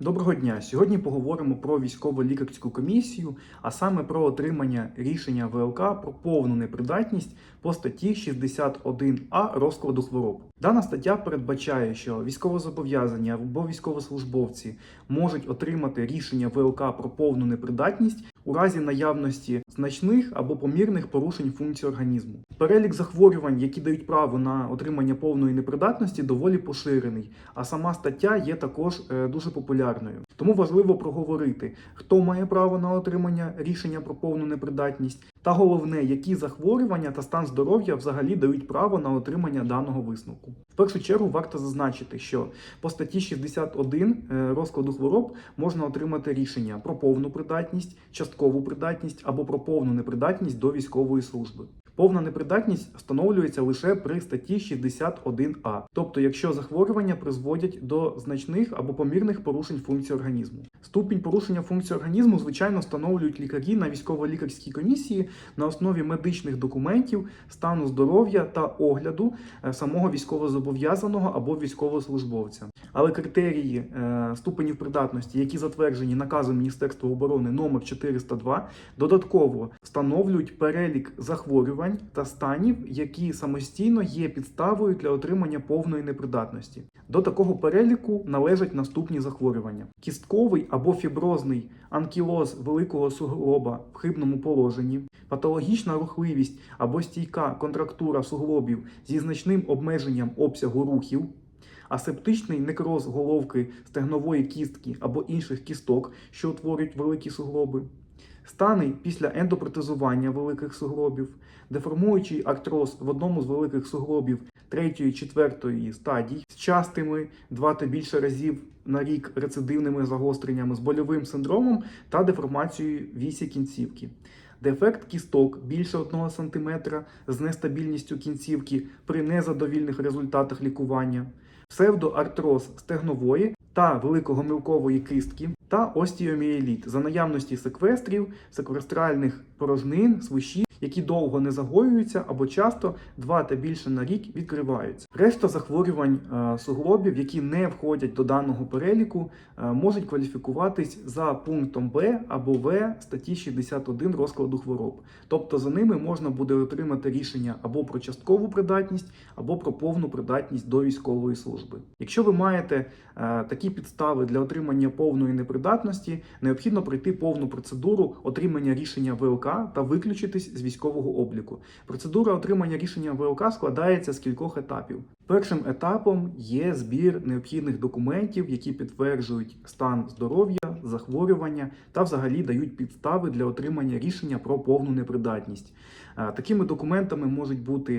Доброго дня! Сьогодні поговоримо про військово-лікарську комісію, а саме про отримання рішення ВЛК про повну непридатність по статті 61А розкладу хвороб. Дана стаття передбачає, що військовозобов'язані або військовослужбовці можуть отримати рішення ВЛК про повну непридатність у разі наявності значних або помірних порушень функцій організму. Перелік захворювань, які дають право на отримання повної непридатності, доволі поширений, а сама стаття є також е, дуже популярною. Тому важливо проговорити, хто має право на отримання рішення про повну непридатність, та головне, які захворювання та стан здоров'я взагалі дають право на отримання даного висновку. В першу чергу варто зазначити, що по статті 61 е, розкладу хвороб можна отримати рішення про повну придатність, часткову придатність або про повну непридатність до військової служби. Повна непридатність встановлюється лише при статті 61А, тобто якщо захворювання призводять до значних або помірних порушень функцій організму. Ступінь порушення функцій організму, звичайно, встановлюють лікарі на військово-лікарській комісії на основі медичних документів, стану здоров'я та огляду е, самого військовозобов'язаного або військовослужбовця. Але критерії е, ступенів придатності, які затверджені наказом Міністерства оборони номер 402, додатково встановлюють перелік захворювань та станів, які самостійно є підставою для отримання повної непридатності. До такого переліку належать наступні захворювання: кістковий або фіброзний анкілоз великого суглоба в хибному положенні, патологічна рухливість або стійка контрактура суглобів зі значним обмеженням обсягу рухів. Асептичний некроз головки стегнової кістки або інших кісток, що утворюють великі суглоби, стани після ендопротезування великих суглобів, деформуючий артроз в одному з великих суглобів третьої, четвертої стадій з частими два та більше разів на рік рецидивними загостреннями з больовим синдромом та деформацією вісі кінцівки. Дефект кісток більше 1 см з нестабільністю кінцівки при незадовільних результатах лікування, псевдоартроз стегнової та великогомілкової кистки та остіоміеліт за наявності секвестрів, секвестральних порожнин, свищів, які довго не загоюються або часто два та більше на рік відкриваються. Решта захворювань е, суглобів, які не входять до даного переліку, е, можуть кваліфікуватись за пунктом Б або В статті 61 розкладу хвороб. Тобто за ними можна буде отримати рішення або про часткову придатність, або про повну придатність до військової служби. Якщо ви маєте е, такі підстави для отримання повної непридатності, необхідно пройти повну процедуру отримання рішення ВЛК та виключитись з військового обліку. Процедура отримання рішення ВЛК складається з кількох етапів. Першим етапом є збір необхідних документів, які підтверджують стан здоров'я, захворювання та взагалі дають підстави для отримання рішення про повну непридатність. Е, Такими документами можуть бути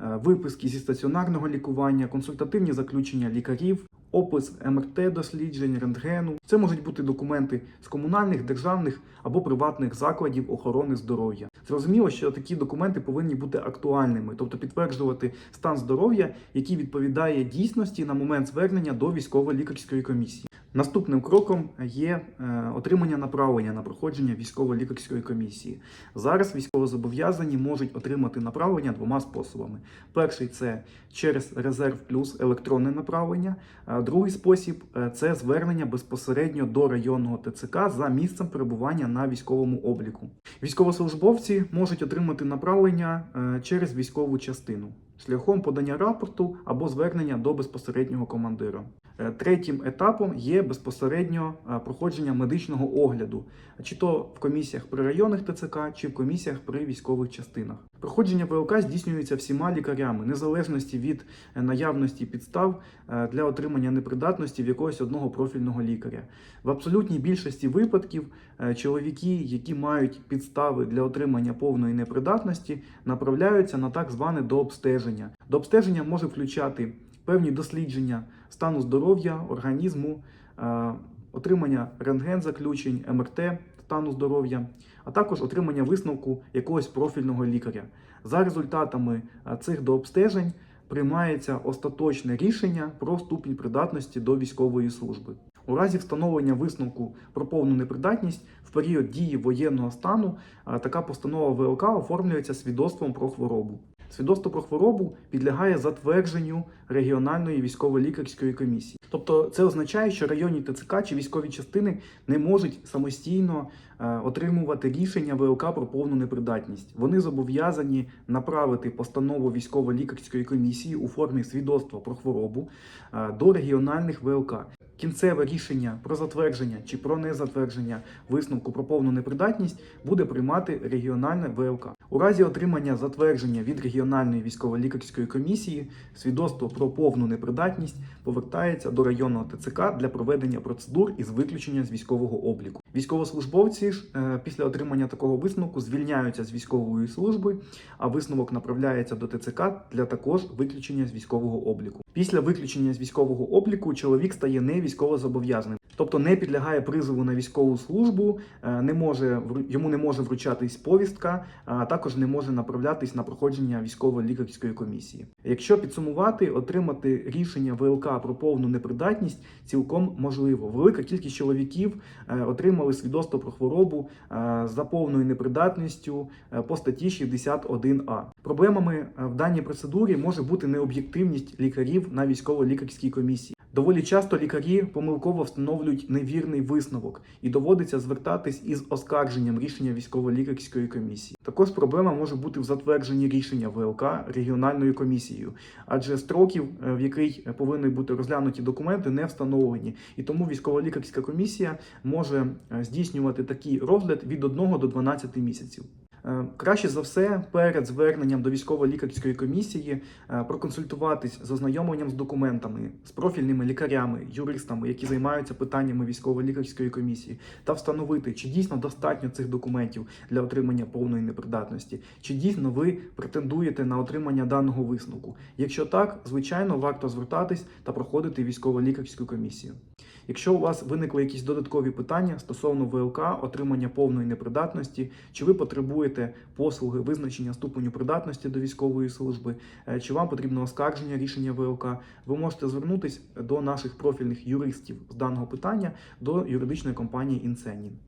е, виписки зі стаціонарного лікування, консультативні заключення лікарів, опис МРТ досліджень, рентгену. Це можуть бути документи з комунальних, державних або приватних закладів охорони здоров'я. Зрозуміло, що такі документи повинні бути актуальними, тобто підтверджувати стан здоров'я, який відповідає дійсності на момент звернення до військово-лікарської комісії. Наступним кроком є е, отримання направлення на проходження військово-лікарської комісії. Зараз військовозобов'язані можуть отримати направлення двома способами: перший це через резерв плюс електронне направлення. Другий спосіб е, це звернення безпосередньо до районного ТЦК за місцем перебування на військовому обліку. Військовослужбовці можуть отримати направлення е, через військову частину шляхом подання рапорту або звернення до безпосереднього командира. Е, Третім етапом є безпосередньо е, проходження медичного огляду, чи то в комісіях при районних ТЦК, чи в комісіях при військових частинах. Проходження ВЛК здійснюється всіма лікарями, незалежності від е, наявності підстав для отримання непридатності в якогось одного профільного лікаря. В абсолютній більшості випадків чоловіки, які мають підстави для отримання повної непридатності, направляються на так зване дообстеження. Дообстеження може включати певні дослідження стану здоров'я, організму, е, отримання рентген-заключень, МРТ стану здоров'я, а також отримання висновку якогось профільного лікаря. За результатами е, цих дообстежень приймається остаточне рішення про ступінь придатності до військової служби. У разі встановлення висновку про повну непридатність в період дії воєнного стану е, така постанова ВЛК оформлюється свідоцтвом про хворобу. Свідоцтво про хворобу підлягає затвердженню регіональної військово-лікарської комісії. Тобто це означає, що районні ТЦК чи військові частини не можуть самостійно е, отримувати рішення ВЛК про повну непридатність. Вони зобов'язані направити постанову військово-лікарської комісії у формі свідоцтва про хворобу е, до регіональних ВЛК. Кінцеве рішення про затвердження чи про незатвердження висновку про повну непридатність буде приймати регіональне ВЛК. У разі отримання затвердження від регіональної військово-лікарської комісії свідоцтво про повну непридатність повертається до районного ТЦК для проведення процедур із виключення з військового обліку. Військовослужбовці ж е, після отримання такого висновку звільняються з військової служби, а висновок направляється до ТЦК для також виключення з військового обліку. Після виключення з військового обліку чоловік стає не військовозобов'язаним, тобто не підлягає призову на військову службу, е, не може йому не може вручатись повістка, а також не може направлятись на проходження військово-лікарської комісії. Якщо підсумувати, отримати рішення ВЛК про повну непридатність цілком можливо. Велика кількість чоловіків е, отримали свідоцтво про хворобу е, за повною непридатністю е, по статті 61А. Проблемами е, в даній процедурі може бути необ'єктивність лікарів на військово-лікарській комісії. Доволі часто лікарі помилково встановлюють невірний висновок і доводиться звертатись із оскарженням рішення військово-лікарської комісії. Також проблема може бути в затвердженні рішення ВЛК регіональною комісією, адже строків, е, в який повинні бути розглянуті документи, не встановлені, і тому військово-лікарська комісія може е, здійснювати такий розгляд від 1 до 12 місяців. Е, Краще за все перед зверненням до військово-лікарської комісії е, проконсультуватись з ознайомленням з документами, з профільними лікарями, юристами, які займаються питаннями військово-лікарської комісії, та встановити, чи дійсно достатньо цих документів для отримання повної непридатності, чи дійсно ви претендуєте на отримання даного висновку. Якщо так, звичайно, варто звертатись та проходити військово-лікарську комісію. Якщо у вас виникли якісь додаткові питання стосовно ВЛК, отримання повної непридатності, чи ви потребуєте послуги визначення ступеню придатності до військової служби, е, чи вам потрібно оскарження рішення ВЛК, ви можете звернутися до наших профільних юристів з даного питання до юридичної компанії Інсенін.